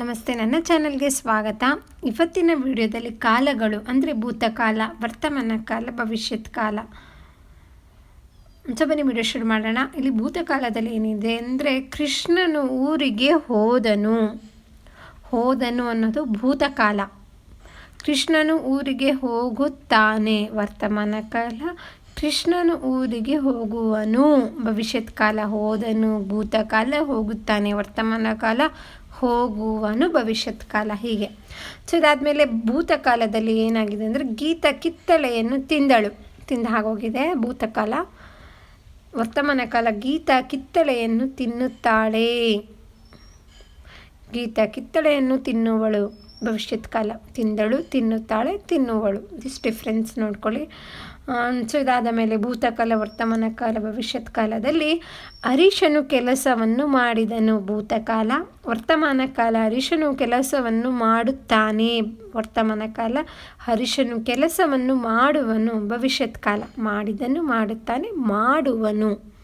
ನಮಸ್ತೆ, ನನ್ನ ಚಾನಲ್ಗೆ ಸ್ವಾಗತ. ಇವತ್ತಿನ ವಿಡಿಯೋದಲ್ಲಿ ಕಾಲಗಳು, ಅಂದರೆ ಭೂತಕಾಲ, ವರ್ತಮಾನ ಕಾಲ ಭವಿಷ್ಯದ ಕಾಲ. ಸೊ ಬನ್ನಿ ವಿಡಿಯೋ ಶುರು ಮಾಡೋಣ. ಇಲ್ಲಿ ಭೂತಕಾಲದಲ್ಲಿ ಏನಿದೆ ಅಂದರೆ ಕೃಷ್ಣನು ಊರಿಗೆ ಹೋದನು. ಹೋದನು ಅನ್ನೋದು ಭೂತಕಾಲ. ಕೃಷ್ಣನು ಊರಿಗೆ ಹೋಗುತ್ತಾನೆ, ವರ್ತಮಾನ ಕಾಲ. ಕೃಷ್ಣನು ಊರಿಗೆ ಹೋಗುವನು. ಭವಿಷ್ಯತ್ ಕಾಲ ಹೋದನು, ಭೂತಕಾಲ ಹೋಗುತ್ತಾನೆ, ವರ್ತಮಾನ ಕಾಲ ಹೋಗುವನು ಭವಿಷ್ಯತ್ ಕಾಲ ಹೀಗೆ. ಸೊ ಇದಾದಮೇಲೆ ಭೂತಕಾಲದಲ್ಲಿ ಏನಾಗಿದೆ ಅಂದರೆ ಗೀತ ಕಿತ್ತಳೆಯನ್ನು ತಿಂದಳು. ತಿಂದ ಹಾಗೋಗಿದೆ ಭೂತಕಾಲ. ವರ್ತಮಾನ ಕಾಲ ಗೀತ ಕಿತ್ತಳೆಯನ್ನು ತಿನ್ನುತ್ತಾಳೆ. ಗೀತ ಕಿತ್ತಳೆಯನ್ನು ತಿನ್ನುವಳು. ಭವಿಷ್ಯತ್ ಕಾಲ ತಿಂದಳು, ತಿನ್ನುತ್ತಾಳೆ, ತಿನ್ನುವಳು. ದಿಸ್ ಡಿಫ್ರೆನ್ಸ್ ನೋಡ್ಕೊಳ್ಳಿ. ಸೊ ಇದಾದ ಮೇಲೆ ಭೂತಕಾಲ ವರ್ತಮಾನ ಕಾಲ ಭವಿಷ್ಯತ್ ಕಾಲದಲ್ಲಿ ಹರೀಶನು ಕೆಲಸವನ್ನು ಮಾಡಿದನು. ಭೂತಕಾಲ ವರ್ತಮಾನ ಕಾಲ ಹರೀಶನು ಕೆಲಸವನ್ನು ಮಾಡುತ್ತಾನೆ. ವರ್ತಮಾನ ಕಾಲ ಹರೀಶನು ಕೆಲಸವನ್ನು ಮಾಡುವನು. ಭವಿಷ್ಯತ್ ಕಾಲ ಮಾಡಿದನು, ಮಾಡುತ್ತಾನೆ, ಮಾಡುವನು.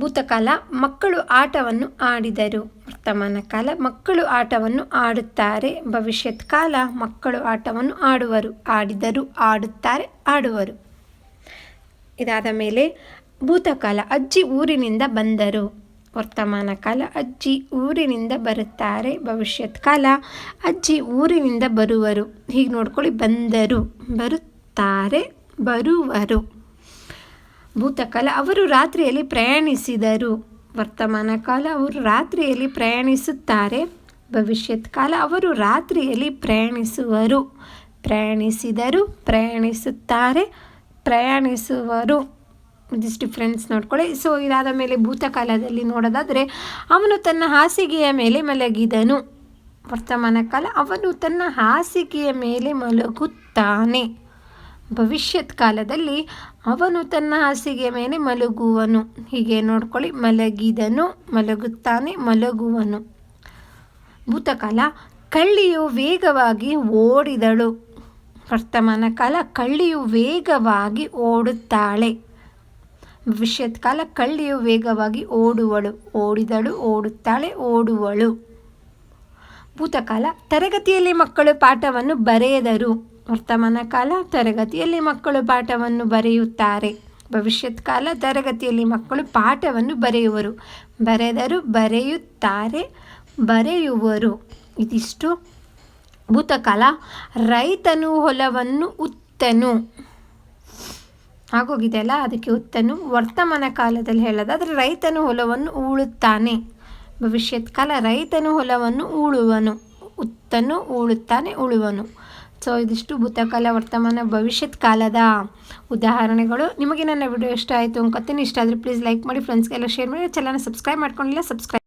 ಭೂತಕಾಲ, ಮಕ್ಕಳು ಆಟವನ್ನು ಆಡಿದರು. ವರ್ತಮಾನ ಕಾಲ ಮಕ್ಕಳು ಆಟವನ್ನು ಆಡುತ್ತಾರೆ. ಭವಿಷ್ಯತ್ ಕಾಲ ಮಕ್ಕಳು ಆಟವನ್ನು ಆಡುವರು. ಆಡಿದರು, ಆಡುತ್ತಾರೆ, ಆಡುವರು. ಇದಾದ ಮೇಲೆ ಭೂತಕಾಲ ಅಜ್ಜಿ ಊರಿನಿಂದ ಬಂದರು. ವರ್ತಮಾನ ಕಾಲ ಅಜ್ಜಿ ಊರಿನಿಂದ ಬರುತ್ತಾರೆ. ಭವಿಷ್ಯತ್ ಕಾಲ ಅಜ್ಜಿ ಊರಿನಿಂದ ಬರುವರು. ಹೀಗೆ ನೋಡ್ಕೊಳ್ಳಿ, ಬಂದರು, ಬರುತ್ತಾರೆ, ಬರುವರು. ಭೂತಕಾಲ ಅವರು ರಾತ್ರಿಯಲ್ಲಿ ಪ್ರಯಾಣಿಸಿದರು. ವರ್ತಮಾನ ಕಾಲ ಅವರು ರಾತ್ರಿಯಲ್ಲಿ ಪ್ರಯಾಣಿಸುತ್ತಾರೆ. ಭವಿಷ್ಯತ್ ಕಾಲ ಅವರು ರಾತ್ರಿಯಲ್ಲಿ ಪ್ರಯಾಣಿಸುವರು. ಪ್ರಯಾಣಿಸಿದರು, ಪ್ರಯಾಣಿಸುತ್ತಾರೆ, ಪ್ರಯಾಣಿಸುವರು. ದಿಸ್ ಡಿಫ್ರೆನ್ಸ್ ನೋಡ್ಕೊಳ್ಳಿ. ಸೊ ಇದಾದ ಮೇಲೆ ಭೂತಕಾಲದಲ್ಲಿ ನೋಡೋದಾದರೆ, ಅವನು ತನ್ನ ಹಾಸಿಗೆಯ ಮೇಲೆ ಮಲಗಿದನು. ವರ್ತಮಾನ ಕಾಲ ಅವನು ತನ್ನ ಹಾಸಿಗೆಯ ಮೇಲೆ ಮಲಗುತ್ತಾನೆ. ಭವಿಷ್ಯತ್ ಕಾಲದಲ್ಲಿ ಅವನು ತನ್ನ ಹಾಸಿಗೆ ಮೇಲೆ ಮಲಗುವನು. ಹೀಗೆ ನೋಡ್ಕೊಳ್ಳಿ, ಮಲಗಿದನು, ಮಲಗುತ್ತಾನೆ, ಮಲಗುವನು. ಭೂತಕಾಲ ಕಳ್ಳಿಯು ವೇಗವಾಗಿ ಓಡಿದಳು. ವರ್ತಮಾನ ಕಾಲ ಕಳ್ಳಿಯು ವೇಗವಾಗಿ ಓಡುತ್ತಾಳೆ. ಭವಿಷ್ಯತ್ ಕಾಲ ಕಳ್ಳಿಯು ವೇಗವಾಗಿ ಓಡುವಳು. ಓಡಿದಳು, ಓಡುತ್ತಾಳೆ, ಓಡುವಳು. ಭೂತಕಾಲ ತರಗತಿಯಲ್ಲಿ ಮಕ್ಕಳು ಪಾಠವನ್ನು ಬರೆಯದರು. ವರ್ತಮಾನ ಕಾಲ ತರಗತಿಯಲ್ಲಿ ಮಕ್ಕಳು ಪಾಠವನ್ನು ಬರೆಯುತ್ತಾರೆ. ಭವಿಷ್ಯತ್ ಕಾಲ ತರಗತಿಯಲ್ಲಿ ಮಕ್ಕಳು ಪಾಠವನ್ನು ಬರೆಯುವರು. ಬರೆದರು ಬರೆಯುತ್ತಾರೆ, ಬರೆಯುವರು. ಇದಿಷ್ಟು. ಭೂತಕಾಲ ರೈತನು ಹೊಲವನ್ನು ಉತ್ತನು. ಆಗೋಗಿದೆ ಅಲ್ಲ? ಅದಕ್ಕೆ ಉತ್ತನು. ವರ್ತಮಾನ ಕಾಲದಲ್ಲಿ ಹೇಳೋದಾದರೆ ರೈತನು ಹೊಲವನ್ನು ಉಳುತ್ತಾನೆ. ಭವಿಷ್ಯತ್ ಕಾಲ ರೈತನು ಹೊಲವನ್ನು ಉಳುವನು. ಉತ್ತನು, ಉಳುತ್ತಾನೆ, ಉಳುವನು. ಸೊ ಇದಿಷ್ಟು ಭೂತಕಾಲ ವರ್ತಮಾನ ಭವಿಷ್ಯತ್ ಕಾಲದ ಉದಾಹರಣೆಗಳು. ನಿಮಗೆ ನನ್ನ ವಿಡಿಯೋ ಇಷ್ಟ ಆಯಿತು ಅನ್ಕೋತೀನಿ. ಇಷ್ಟ ಆದರೆ ಪ್ಲೀಸ್ ಲೈಕ್ ಮಾಡಿ ಫ್ರೆಂಡ್ಸ್ಗೆಲ್ಲ ಶೇರ್ ಮಾಡಿ. ಚಾನಲ್ ಸಬ್ಸ್ಕ್ರೈಬ್ ಮಾಡ್ಕೊಂಡಿಲ್ಲ ಸಬ್ಸ್ಕ್ರೈಬ್